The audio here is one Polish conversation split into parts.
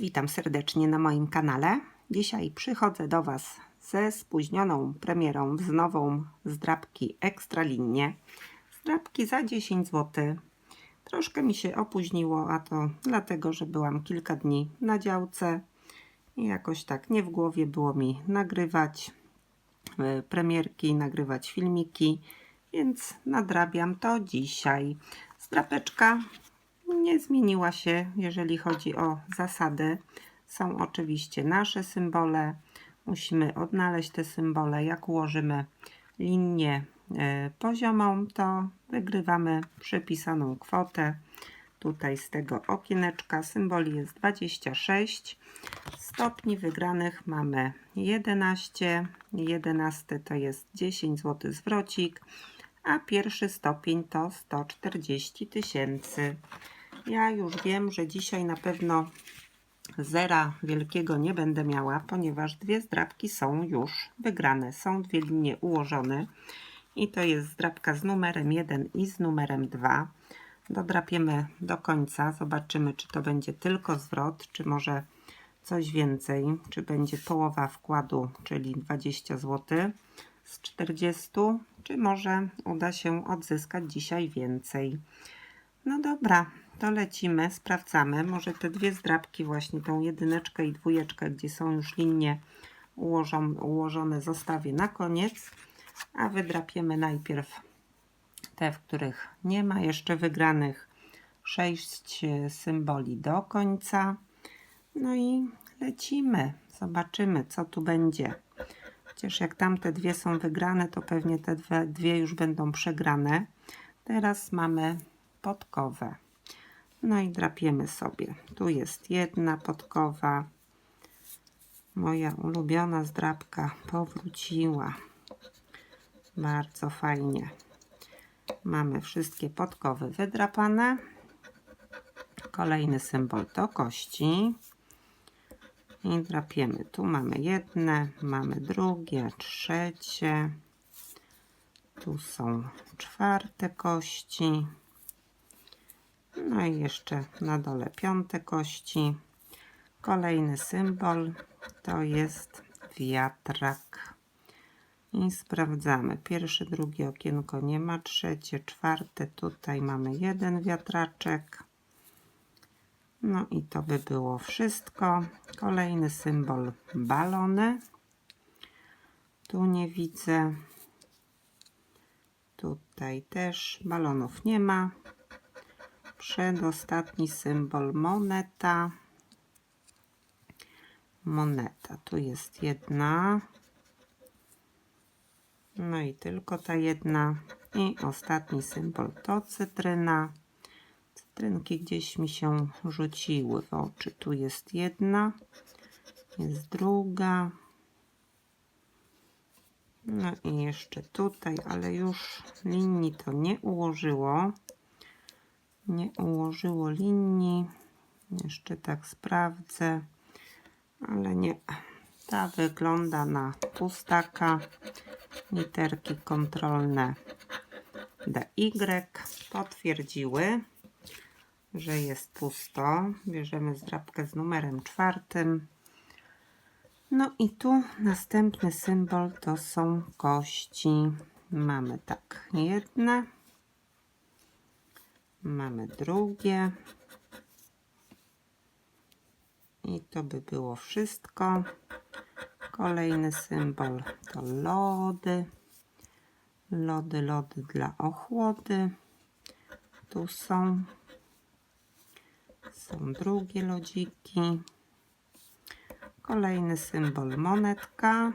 Witam serdecznie na moim kanale. Dzisiaj przychodzę do Was ze spóźnioną premierą z nową zdrabki Ekstralinie. Zdrabki za 10 zł. Troszkę mi się opóźniło, a to dlatego, że byłam kilka dni na działce i jakoś tak nie w głowie było mi nagrywać e, premierki, nagrywać filmiki, więc nadrabiam to dzisiaj. Zdrapeczka nie zmieniła się, jeżeli chodzi o zasady. Są oczywiście nasze symbole. Musimy odnaleźć te symbole. Jak ułożymy linię e, poziomą, to wygrywamy przypisaną kwotę. Tutaj z tego okieneczka symboli jest 26. Stopni wygranych mamy 11. 11 to jest 10 zł zwrocik, a pierwszy stopień to 140 tysięcy. Ja już wiem, że dzisiaj na pewno zera wielkiego nie będę miała, ponieważ dwie zdrabki są już wygrane. Są dwie linie ułożone i to jest zdrabka z numerem 1 i z numerem 2. Dodrapiemy do końca, zobaczymy czy to będzie tylko zwrot, czy może coś więcej, czy będzie połowa wkładu, czyli 20 zł z 40, czy może uda się odzyskać dzisiaj więcej. No dobra, to lecimy, sprawdzamy. Może te dwie zdrabki, właśnie tą jedyneczkę i dwójeczkę, gdzie są już linie ułożone, ułożone zostawię na koniec, a wydrapiemy najpierw te, w których nie ma jeszcze wygranych. Sześć symboli do końca. No i lecimy. Zobaczymy, co tu będzie. Chociaż jak tamte dwie są wygrane, to pewnie te dwie, już będą przegrane. Teraz mamy podkowę. No i drapiemy sobie. Tu jest jedna podkowa. Moja ulubiona zdrabka powróciła. Bardzo fajnie. Mamy wszystkie podkowy wydrapane. Kolejny symbol to kości. I drapiemy. Tu mamy jedne, mamy drugie, trzecie. Tu są czwarte kości. No i jeszcze na dole piąte kości. Kolejny symbol to jest wiatrak. I sprawdzamy. Pierwsze, drugie okienko nie ma. Trzecie, czwarte. Tutaj mamy jeden wiatraczek. No i to by było wszystko. Kolejny symbol balony. Tu nie widzę. Tutaj też balonów nie ma. Przedostatni symbol moneta. Moneta. Tu jest jedna. No i tylko ta jedna. I ostatni symbol to cytryna. Cytrynki gdzieś mi się rzuciły w oczy. Tu jest jedna. Jest druga. No i jeszcze tutaj, ale już linii to nie ułożyło nie ułożyło linii. Jeszcze tak sprawdzę, ale nie. Ta wygląda na pustaka. Literki kontrolne DY potwierdziły, że jest pusto. Bierzemy zdrabkę z numerem czwartym. No i tu następny symbol to są kości. Mamy tak, jedna, Mamy drugie. I to by było wszystko. Kolejny symbol to lody. Lody, lody dla ochłody. Tu są. Są drugie lodziki. Kolejny symbol monetka.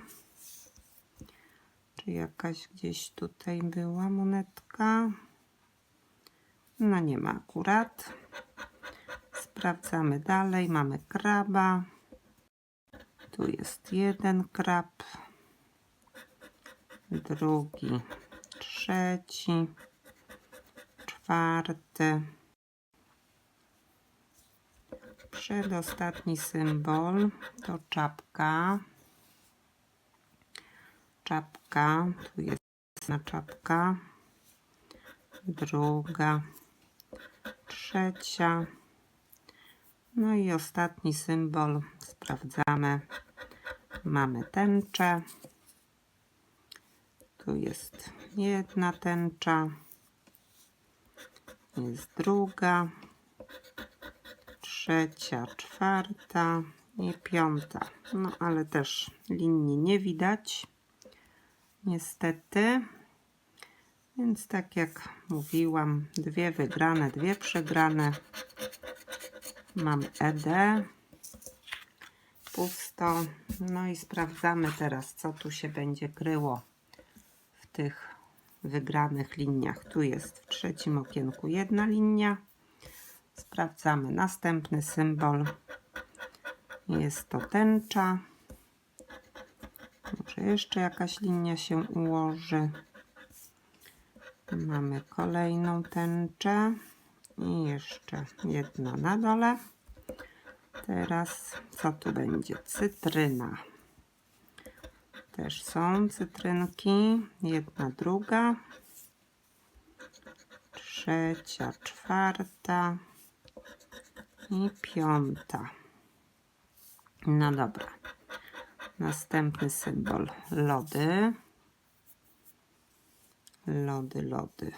Czy jakaś gdzieś tutaj była monetka? No nie ma akurat. Sprawdzamy dalej. Mamy kraba. Tu jest jeden krab. Drugi, trzeci, czwarty. Przedostatni symbol to czapka. Czapka, tu jest na czapka. Druga, trzecia, No i ostatni symbol sprawdzamy. Mamy tęczę. Tu jest jedna tęcza. Jest druga. Trzecia, czwarta i piąta. No ale też linii nie widać. Niestety. Więc tak jak mówiłam, dwie wygrane, dwie przegrane. Mam ED. Pusto. No i sprawdzamy teraz, co tu się będzie kryło w tych wygranych liniach. Tu jest w trzecim okienku jedna linia. Sprawdzamy następny symbol. Jest to tęcza. Może jeszcze jakaś linia się ułoży. Mamy kolejną tęczę i jeszcze jedna na dole. Teraz co tu będzie? Cytryna. Też są cytrynki. Jedna, druga. Trzecia, czwarta i piąta. No dobra. Następny symbol lody. Lody, lody.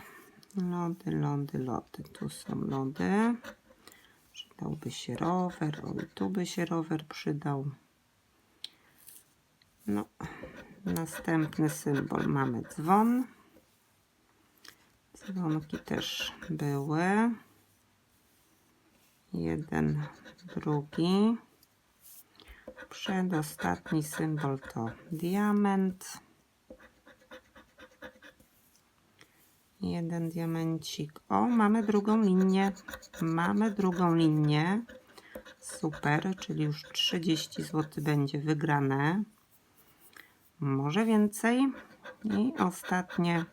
Lody, lody, lody. Tu są lody. Przydałby się rower. O, tu by się rower przydał. No. Następny symbol mamy dzwon. Dzwonki też były. Jeden, drugi. Przedostatni symbol to diament. Jeden diamencik. O, mamy drugą linię. Mamy drugą linię. Super, czyli już 30 zł będzie wygrane. Może więcej. I ostatnie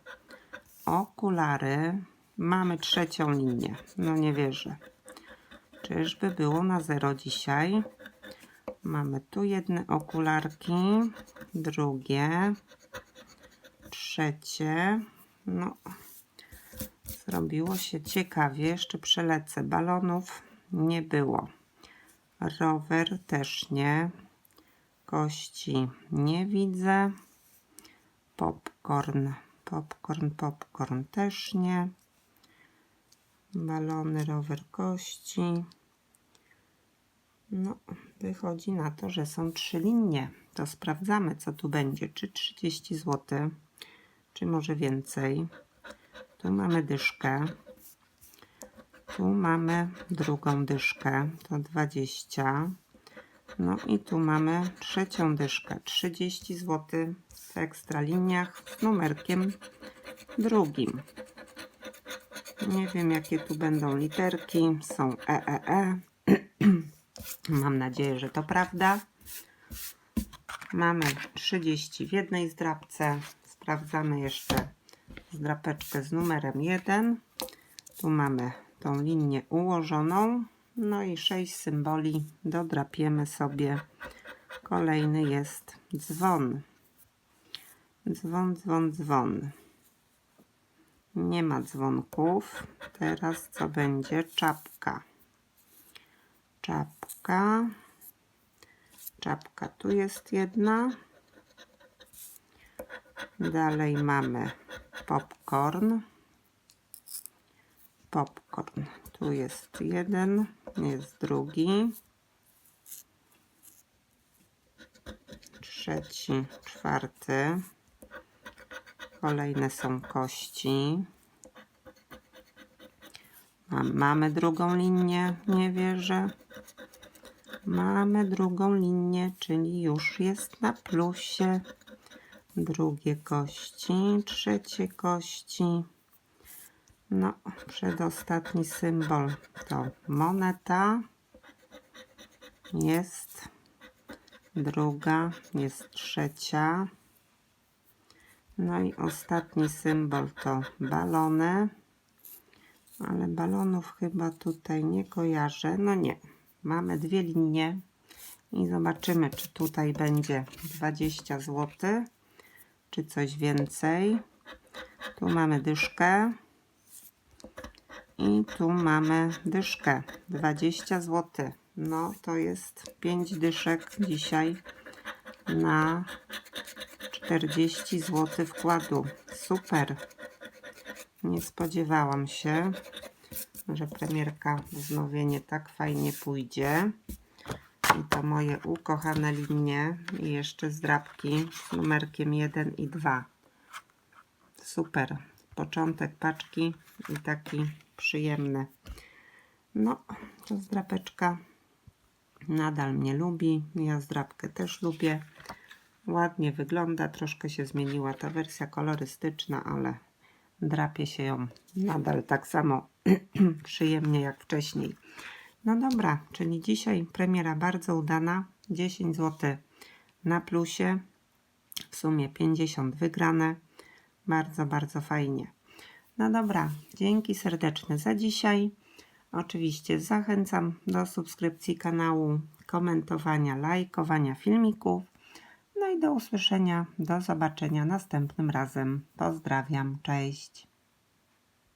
okulary. Mamy trzecią linię. No nie wierzę. Czyżby było na zero dzisiaj? Mamy tu jedne okularki, drugie, trzecie. No, zrobiło się ciekawie. Jeszcze przelecę. Balonów nie było. Rower też nie. Kości nie widzę. Popcorn, popcorn, popcorn też nie. Balony, rower, kości. No, wychodzi na to, że są trzy linie. To sprawdzamy, co tu będzie. Czy 30 zł, czy może więcej. Tu mamy dyszkę. Tu mamy drugą dyszkę, to 20. No i tu mamy trzecią dyszkę, 30 zł w ekstra liniach z numerkiem drugim. Nie wiem, jakie tu będą literki. Są EEE. Mam nadzieję, że to prawda. Mamy 30 w jednej zdrapce. Sprawdzamy jeszcze zdrapeczkę z numerem 1. Tu mamy tą linię ułożoną. No i 6 symboli dodrapiemy sobie. Kolejny jest dzwon. Dzwon, dzwon, dzwon. Nie ma dzwonków. Teraz co będzie? Czapka. Czapka. Czapka tu jest jedna. Dalej mamy popcorn. Popcorn. Tu jest jeden, jest drugi. Trzeci, czwarty. Kolejne są kości. Mamy drugą linię, nie wierzę. Mamy drugą linię, czyli już jest na plusie. Drugie kości, trzecie kości. No, przedostatni symbol to moneta. Jest druga, jest trzecia. No i ostatni symbol to balony. Ale balonów chyba tutaj nie kojarzę. No nie. Mamy dwie linie. I zobaczymy, czy tutaj będzie 20 zł, czy coś więcej. Tu mamy dyszkę. I tu mamy dyszkę. 20 zł. No to jest 5 dyszek dzisiaj na 40 zł wkładu. Super. Nie spodziewałam się, że premierka wznowienie tak fajnie pójdzie. Moje ukochane linie i jeszcze zdrabki z numerkiem 1 i 2. Super. Początek paczki i taki przyjemny. No, to zdrapeczka nadal mnie lubi. Ja zdrabkę też lubię. Ładnie wygląda. Troszkę się zmieniła ta wersja kolorystyczna, ale drapie się ją nadal tak samo przyjemnie jak wcześniej. No dobra, czyli dzisiaj premiera bardzo udana. 10 zł na plusie. W sumie 50 wygrane. Bardzo, bardzo fajnie. No dobra, dzięki serdeczne za dzisiaj. Oczywiście zachęcam do subskrypcji kanału, komentowania, lajkowania filmików. No i do usłyszenia, do zobaczenia następnym razem. Pozdrawiam, cześć.